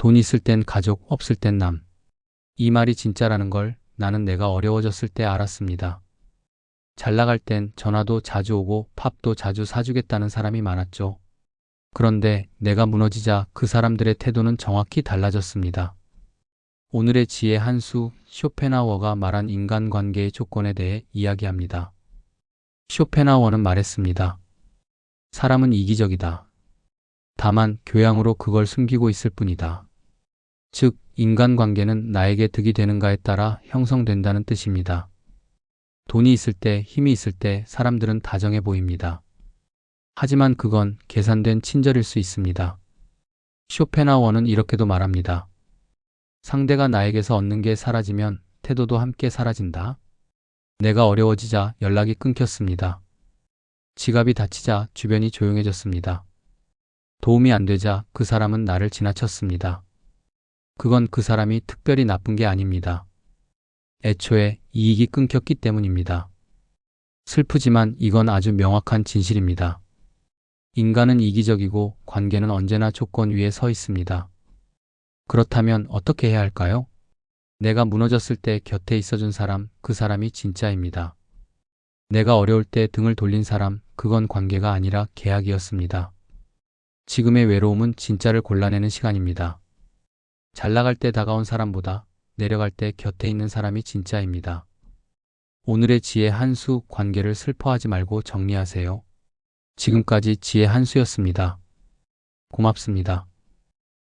돈 있을 땐 가족, 없을 땐 남. 이 말이 진짜라는 걸 나는 내가 어려워졌을 때 알았습니다. 잘 나갈 땐 전화도 자주 오고 팝도 자주 사주겠다는 사람이 많았죠. 그런데 내가 무너지자 그 사람들의 태도는 정확히 달라졌습니다. 오늘의 지혜 한 수, 쇼펜하워가 말한 인간관계의 조건에 대해 이야기합니다. 쇼펜하워는 말했습니다. 사람은 이기적이다. 다만 교양으로 그걸 숨기고 있을 뿐이다. 즉, 인간관계는 나에게 득이 되는가에 따라 형성된다는 뜻입니다. 돈이 있을 때, 힘이 있을 때 사람들은 다정해 보입니다. 하지만 그건 계산된 친절일 수 있습니다. 쇼펜하워는 이렇게도 말합니다. 상대가 나에게서 얻는 게 사라지면 태도도 함께 사라진다. 내가 어려워지자 연락이 끊겼습니다. 지갑이 닫히자 주변이 조용해졌습니다. 도움이 안 되자 그 사람은 나를 지나쳤습니다. 그건 그 사람이 특별히 나쁜 게 아닙니다. 애초에 이익이 끊겼기 때문입니다. 슬프지만 이건 아주 명확한 진실입니다. 인간은 이기적이고 관계는 언제나 조건 위에 서 있습니다. 그렇다면 어떻게 해야 할까요? 내가 무너졌을 때 곁에 있어준 사람, 그 사람이 진짜입니다. 내가 어려울 때 등을 돌린 사람, 그건 관계가 아니라 계약이었습니다. 지금의 외로움은 진짜를 골라내는 시간입니다. 잘 나갈 때 다가온 사람보다 내려갈 때 곁에 있는 사람이 진짜입니다. 오늘의 지혜 한 수 관계를 슬퍼하지 말고 정리하세요. 지금까지 지혜 한 수였습니다. 고맙습니다.